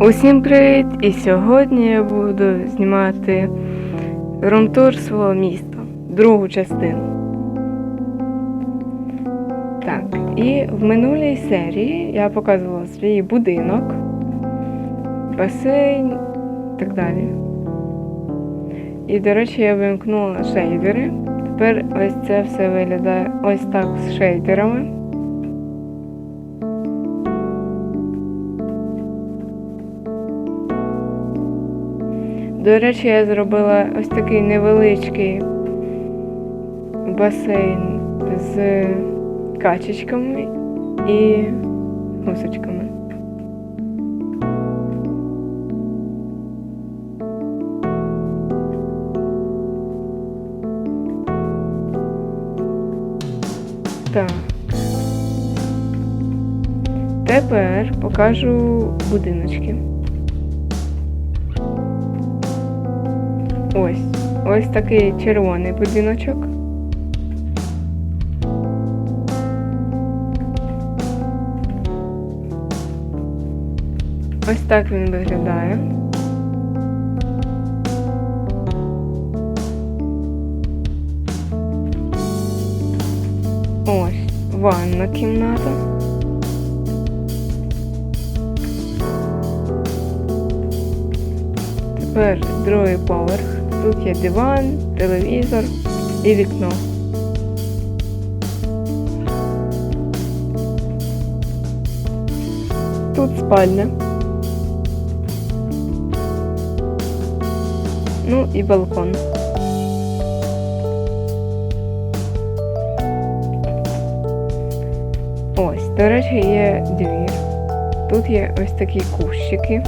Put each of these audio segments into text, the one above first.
Усім привіт! І сьогодні я буду знімати румтур свого міста, другу частину. Так, і в минулій серії я показувала свій будинок, басейн і так далі. І, до речі, я вимкнула шейдери. Тепер ось це все виглядає ось так з шейдерами. До речі, я зробила ось такий невеличкий басейн з качечками і гусочками. Так. Тепер покажу будиночки. Ось. Такий червоний будиночок. Ось так він виглядає. Ось ванна кімната. Тепер другий поверх. Тут є диван, телевізор і вікно. Тут спальня. Ну і балкон. Ось, до речі, є двір. Тут є ось такі кущики.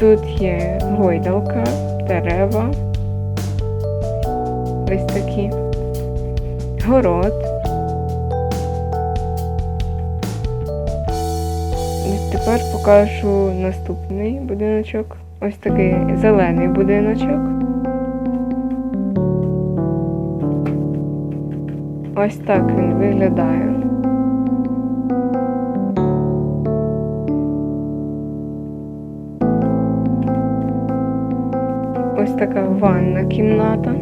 Тут є гойдалка, дерева. Ось такі. Город. І тепер покажу наступний будиночок. Ось такий зелений будиночок. Ось так він виглядає. Така ванна кімната.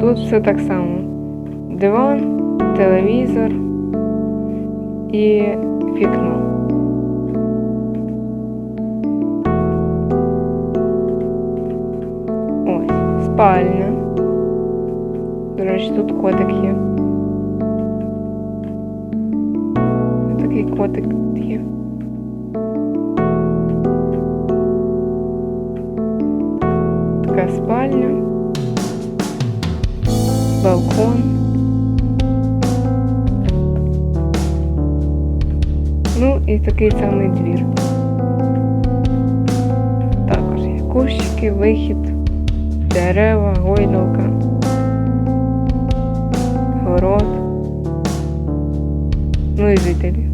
Тут все так само. Диван, телевізор і вікно. Ось, спальня. До речі, тут котик є. Такий котик Така спальня. Балкон. Ну і такий самий двір. Також є кущики, вихід, дерева, гойдалка, город. Ну і жителі.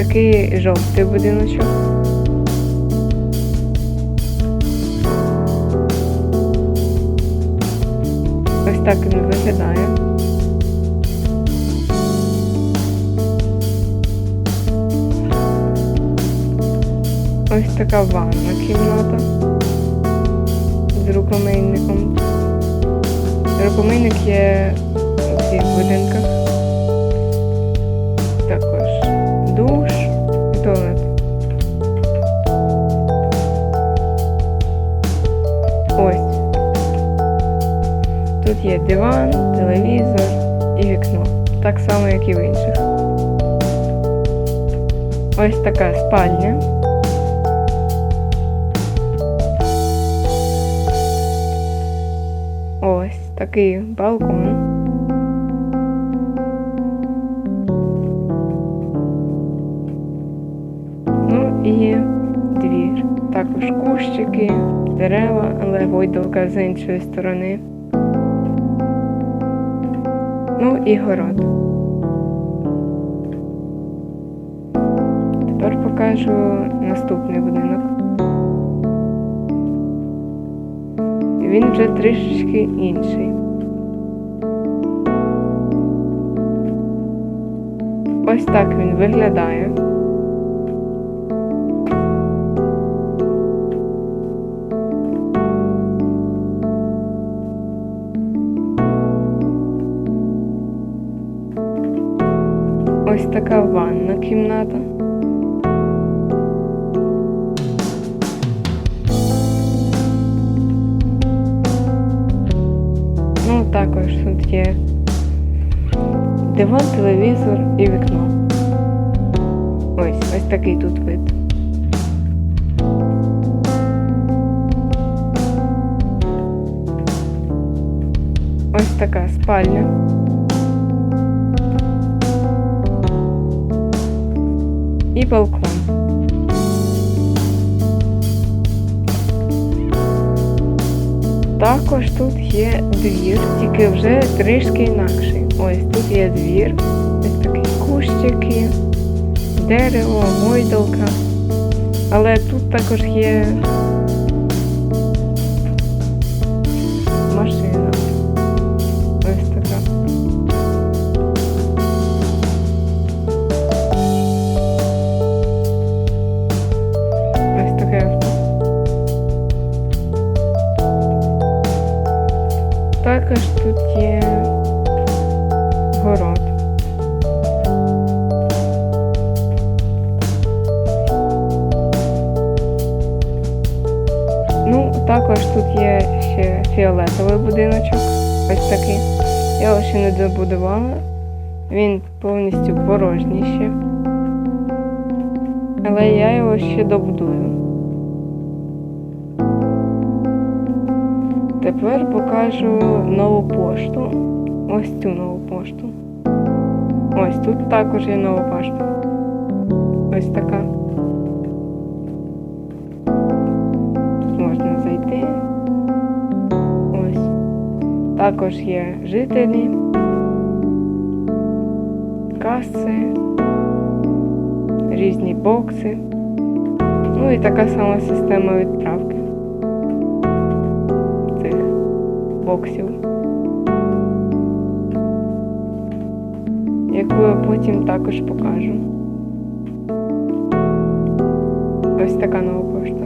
Такий жовтий будиночок. Ось так він виглядає. Ось така ванна кімната з рукомийником. Рукомийник є у всіх будинках. Є диван, телевізор і вікно. Так само, як і в інших. Ось така спальня. Ось такий балкон. Ну і двір. Також кущики, дерева, але гойдалка з іншої сторони. Ну і город. Тепер покажу наступний будинок. Він вже трішечки інший. Ось так він виглядає. Ось така ванна кімната. Ну, також тут є диван, телевізор і вікно. Ось, ось такий тут вид. Ось така спальня. І балкон. Також тут є двір, тільки вже трішки інакший. Ось тут є двір, ось такі кущики, дерево, гойдалка. Але тут також є Ну, також тут є ще фіолетовий будиночок. Ось такий. Я його ще не добудувала. Він повністю порожній ще. Але я його ще добудую. Тепер покажу нову пошту. Ось цю нову пошту. Ось тут також є нова пошта. Ось така. Також є жителі, каси, різні бокси. Ну і така сама система відправки цих боксів. Яку я потім також покажу. Ось така нова пошта.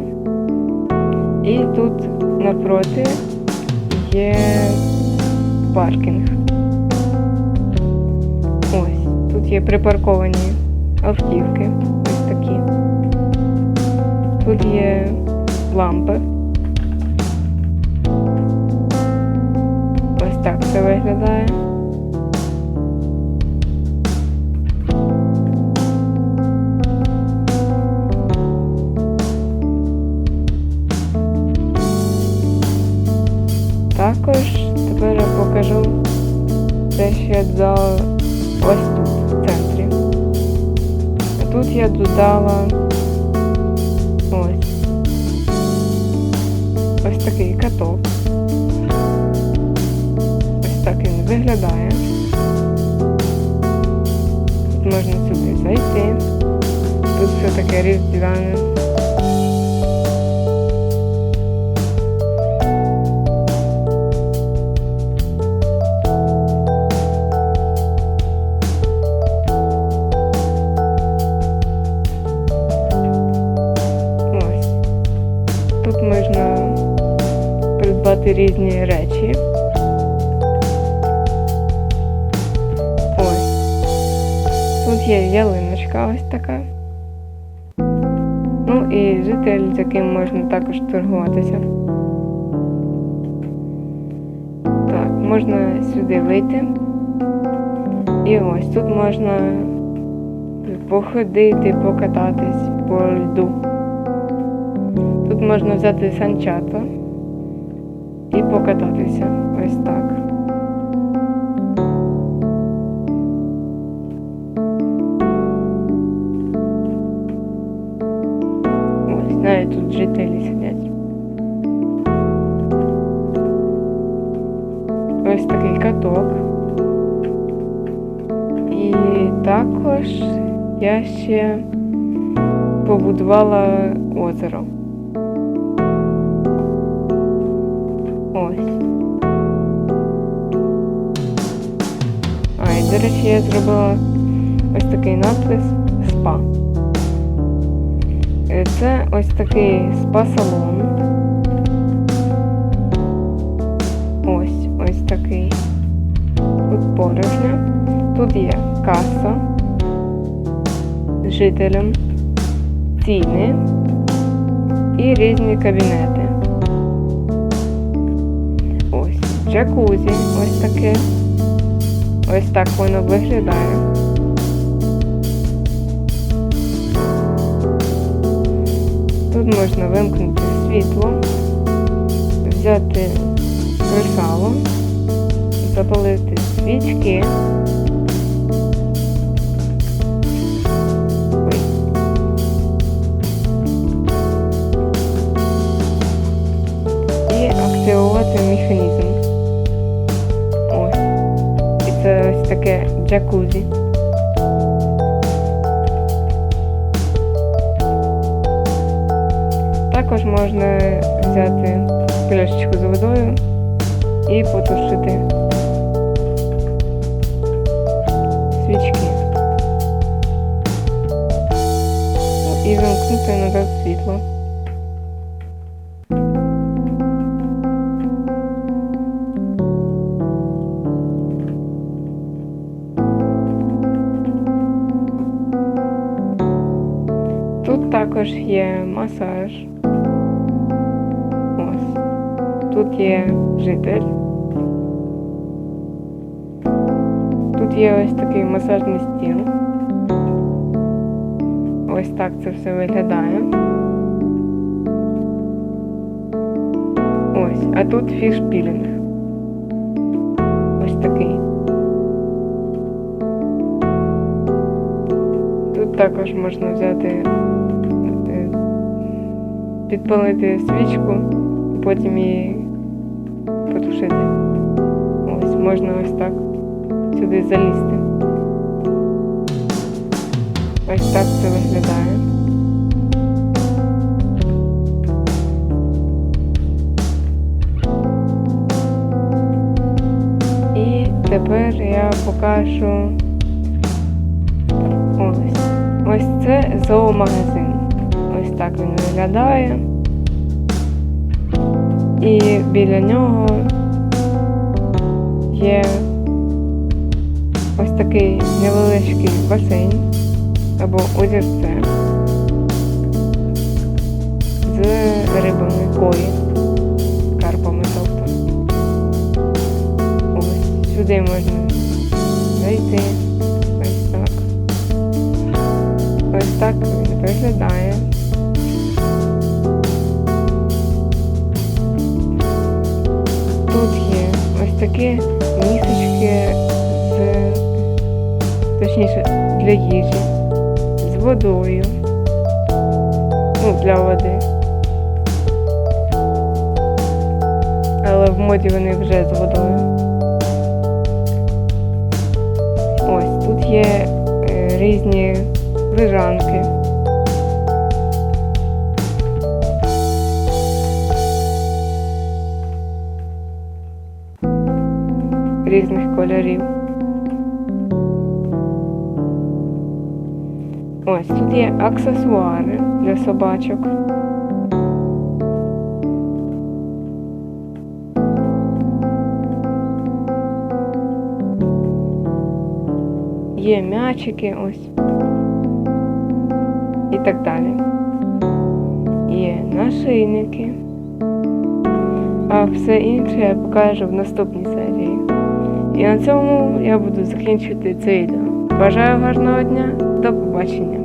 І тут напроти є паркінг. Ось, тут є припарковані автівки. Ось такі. Тут є лампи. Ось так це виглядає. Виглядає. Тут можна сюди зайти. Тут все таке різдвяне. Тут можна придбати різні речі. Тут є ялиночка ось така. Ну і житель, з яким можна також торгуватися. Так, можна сюди вийти. І ось тут можна походити, покататись по льду. Тут можна взяти санчата і покататися. Ось так. Ось тут жителі сидять. Ось такий каток. І також я ще побудувала озеро. Ось. А, і до речі, я зробила ось такий надпис спа. Е, Це ось такий спа-салон. Ось, ось такий. Тут порожня. Тут є каса жителям, ціни і різні кабінети. Ось джакузі, ось таке. Ось так воно виглядає. Тут можна вимкнути світло, взяти кресало, запалити свічки. Активувати механізм. Ось. І це ось таке джакузі. Можна взяти пляшечку з водою і потушити свічки. І вимкнути назад світло. Тут також є масаж. Тут є житель. Тут є ось такий масажний стіл. Ось так це все виглядає. Ось, а тут фішпілінг. Ось такий. Тут також можна взяти, е, підпалити свічку, потім її потушити. Ось, можна ось так сюди залізти. Ось так це виглядає. І тепер я покажу ось. Ось це зоомагазин. Ось так він виглядає. І біля нього є ось такий невеличкий басейн або озерце з рибами кої, карпами, тобто. Ось сюди можна зайти. Ось так. Ось так він виглядає. Тут є ось такі місочки з точніше для їжі, з водою. Ну, для води. Але в моді вони вже з водою. Ось тут є е, різні лежанки. Різних кольорів. Ось тут є аксесуари для собачок. Є м'ячики ось. І так далі. Є нашийники. А все інше я покажу в наступній. І на цьому я буду закінчувати це відео. Бажаю гарного дня, до побачення!